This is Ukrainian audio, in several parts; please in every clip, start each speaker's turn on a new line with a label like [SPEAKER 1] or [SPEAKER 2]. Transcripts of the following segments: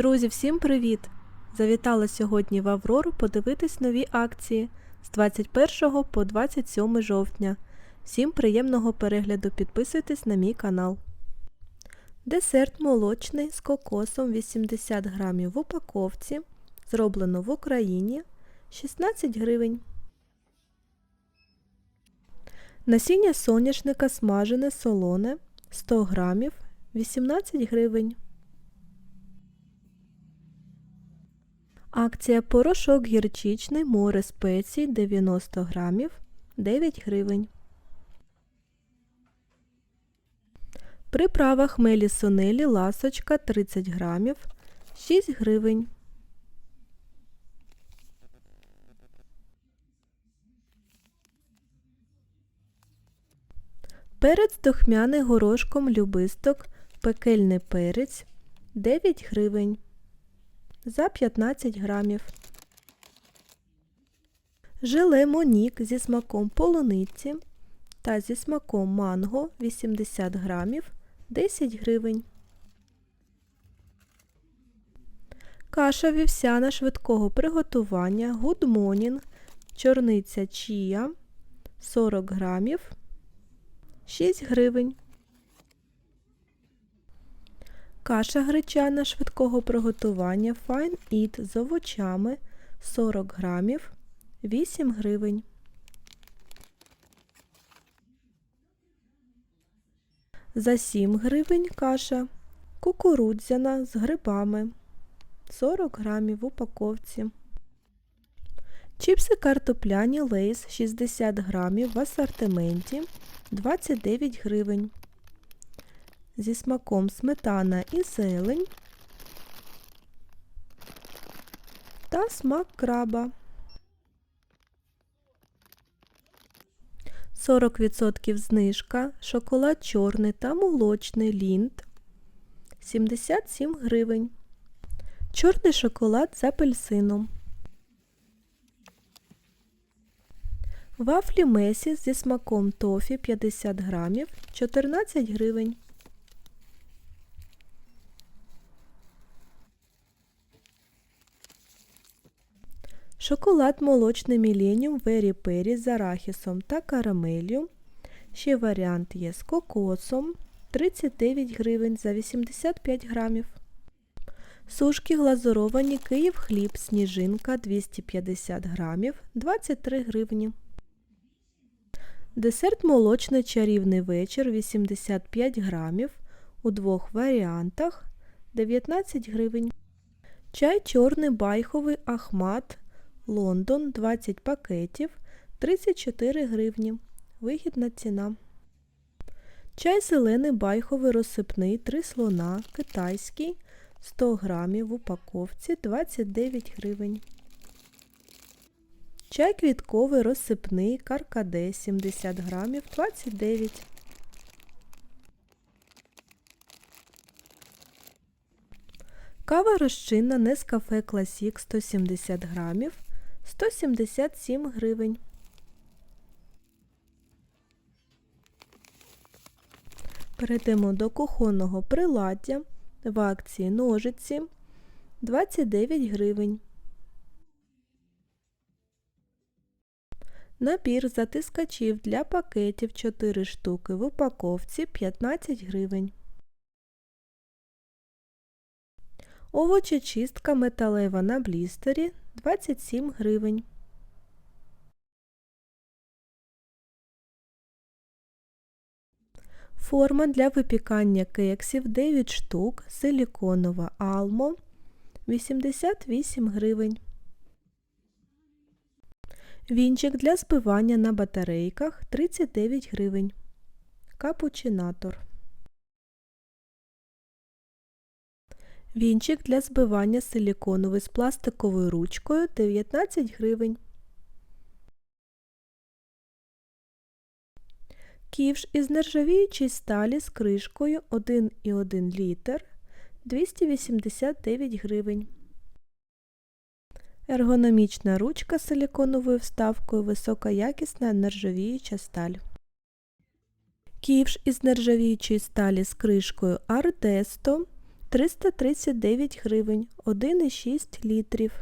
[SPEAKER 1] Друзі, всім привіт! Завітала сьогодні в Аврору подивитись нові акції з 21 по 27 жовтня. Всім приємного перегляду, підписуйтесь на мій канал. Десерт молочний з кокосом 80 грамів в упаковці. Зроблено в Україні 16 гривень. Насіння соняшника смажене солоне 100 грамів 18 гривень. Акція порошок гірчичний море спецій 90 грамів 9 гривень. Приправа хмелі сонелі ласочка 30 грамів 6 гривень. Перець дохмяний горошком любисток, пекельний перець 9 гривень за 15 грамів. Желе Монік зі смаком полуниці та зі смаком манго 80 грамів 10 гривень. Каша вівсяна швидкого приготування Good Morning, чорниця чія 40 грамів 6 гривень. Каша гречана швидкого приготування Fine Eat з овочами 40 грамів 8 гривень. За 7 гривень каша кукурудзяна з грибами 40 грамів в упаковці. Чіпси картопляні лейс 60 грамів в асортименті 29 гривень. Зі смаком сметана і зелень та смак краба. 40% знижка, шоколад чорний та молочний лінд 77 гривень. Чорний шоколад з апельсином. Вафлі Месі зі смаком тофі 50 грамів 14 гривень. Шоколад молочний Millennium Very Perry з арахісом та карамелью. Ще варіант є з кокосом 39 гривень за 85 грамів. Сушки глазуровані Київ хліб сніжинка 250 грамів 23 гривні. Десерт молочний чарівний вечір 85 грамів у двох варіантах 19 гривень. Чай чорний байховий Ахмат Лондон 20 пакетів 34 гривні. Вигідна ціна. Чай зелений байховий розсипний 3 слона китайський 100 грамів в упаковці 29 гривень. Чай квітковий розсипний каркаде 70 грамів 29. Кава розчинна Нескафе Класік 170 грамів 177 гривень. Перейдемо до кухонного приладдя в акції ножиці 29 гривень. Набір затискачів для пакетів 4 штуки в упаковці 15 гривень. Овочечистка металева на блістері 27 гривень. Форма для випікання кексів 9 штук, силіконова Almo 88 гривень. Вінчик для збивання на батарейках 39 гривень. Капучинатор. Вінчик для збивання силіконовий з пластиковою ручкою 19 гривень. Ківш із нержавіючої сталі з кришкою 1,1 літр 289 гривень. Ергономічна ручка з силіконовою вставкою високоякісна нержавіюча сталь. Ківш із нержавіючої сталі з кришкою Ардесто 339 гривень 1,6 літрів.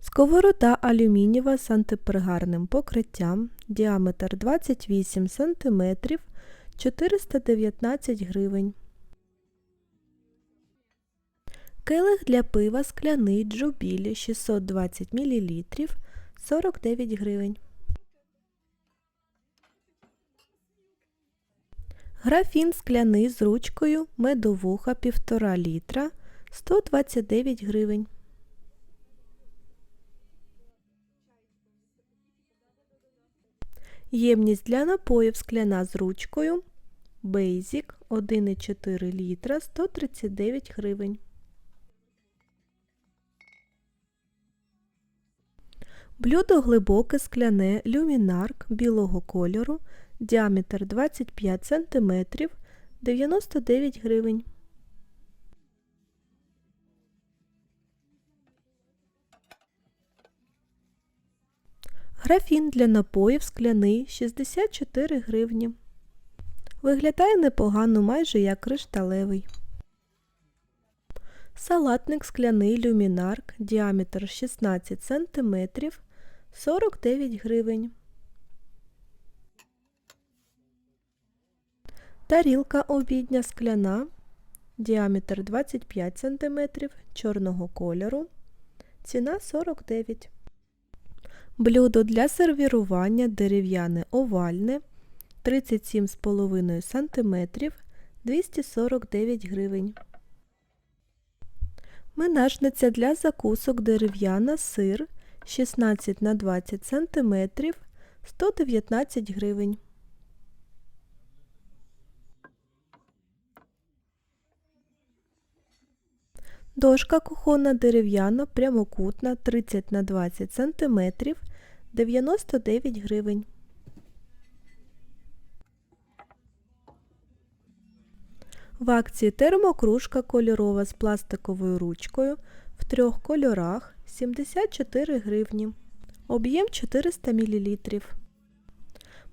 [SPEAKER 1] Сковорода алюмінієва з антипригарним покриттям, діаметр 28 см 419 гривень. Келих для пива скляний джубілі 620 мл 49 гривень. Графін скляний з ручкою медовуха 1,5 літра 129 гривень. Ємність для напоїв скляна з ручкою Basic 1,4 літра 139 гривень. Блюдо глибоке скляне люмінарк білого кольору, діаметр 25 см 99 гривень. Графін для напоїв скляний 64 гривні. Виглядає непогано майже як кришталевий. Салатник скляний люмінарк, діаметр 16 см 49 гривень. Тарілка обідня скляна, діаметр 25 см чорного кольору. Ціна 49 Блюдо для сервірування дерев'яне овальне 37,5 см 249 гривень. Менажниця для закусок дерев'яна сир 16 на 20 см 119 гривень. Дошка кухонна дерев'яна прямокутна 30 на 20 см 99 гривень. В акції термокружка кольорова з пластиковою ручкою в трьох кольорах 74 гривні. Об'єм 400 мл.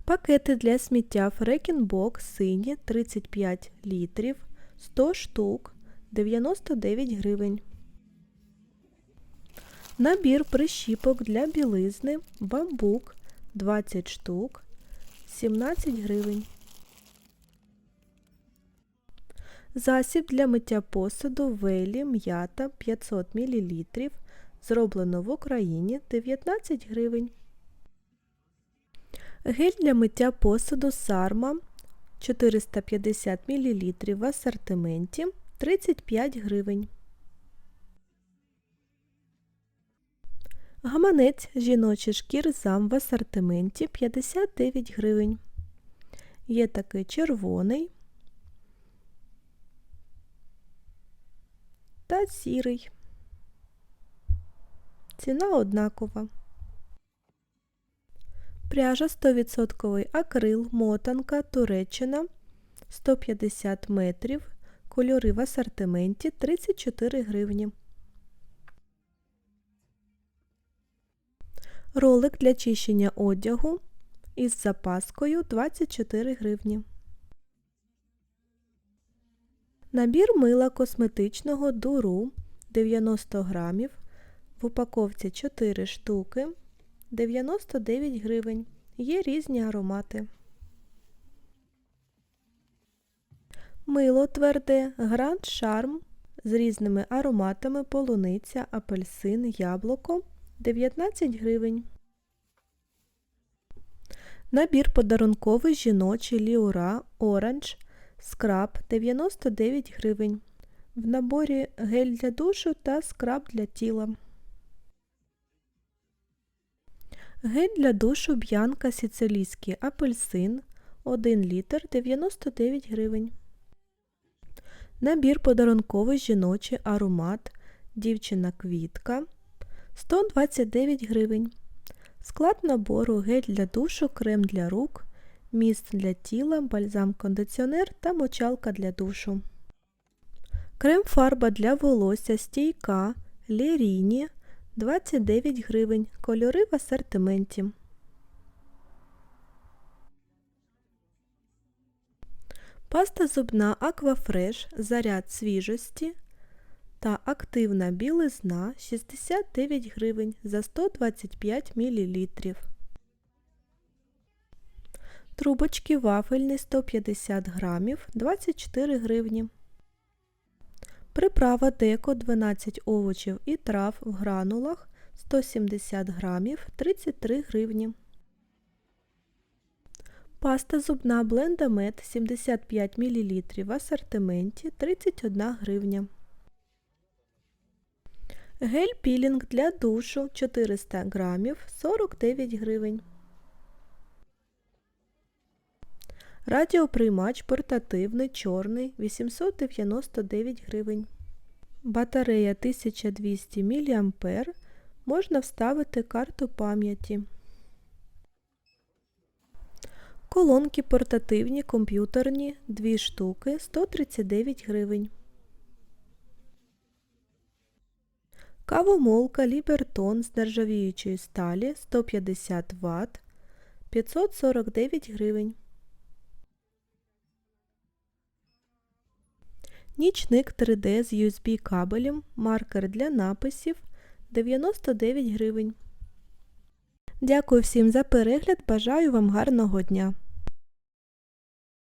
[SPEAKER 1] Пакети для сміття Фрекінбок сині 35 літрів 100 штук 99 гривень. Набір прищіпок для білизни бамбук 20 штук 17 гривень. Засіб для миття посуду Велі м'ята 500 мл. Зроблено в Україні 19 гривень. Гель для миття посуду Сарма 450 мл в асортименті 35 гривень. Гаманець жіночий шкір зам в асортименті 59 гривень. Є такий червоний та сірий. Ціна однакова. Пряжа 100% акрил, мотанка, Туреччина 150 метрів. Кольори в асортименті 34 гривні. Ролик для чищення одягу із запаскою 24 гривні. Набір мила косметичного дуру 90 грамів. В упаковці 4 штуки 99 гривень. Є різні аромати. Мило тверде Гранд Шарм з різними ароматами полуниця, апельсин, яблуко 19 гривень. Набір подарунковий жіночий Ліура Оранж скраб 99 гривень. В наборі гель для душу та скраб для тіла. Гель для душу б'янка сицилійський апельсин 1 літр 99 гривень. Набір подарунковий жіночий аромат Дівчина квітка 129 гривень. Склад набору гель для душу, крем для рук, міст для тіла, бальзам-кондиціонер та мочалка для душу. Крем-фарба для волосся стійка Леріні 29 гривень. Кольори в асортименті. Паста зубна Аквафреш Заряд свіжості та активна білизна 69 гривень за 125 мл. Трубочки вафельні 150 грамів 24 гривні. Приправа деко 12 овочів і трав в гранулах 170 грамів 33 гривні. Паста зубна Блендамет 75 мл в асортименті 31 гривня. Гель пілінг для душу 400 грамів 49 гривень. Радіоприймач портативний чорний 899 гривень. Батарея 1200 мА. Можна вставити карту пам'яті. Колонки портативні комп'ютерні 2 штуки 139 гривень. Кавомолка Лібертон з нержавіючої сталі 150 Вт 549 гривень. Нічник 3D з USB кабелем, маркер для написів 99 гривень. Дякую всім за перегляд, бажаю вам гарного дня!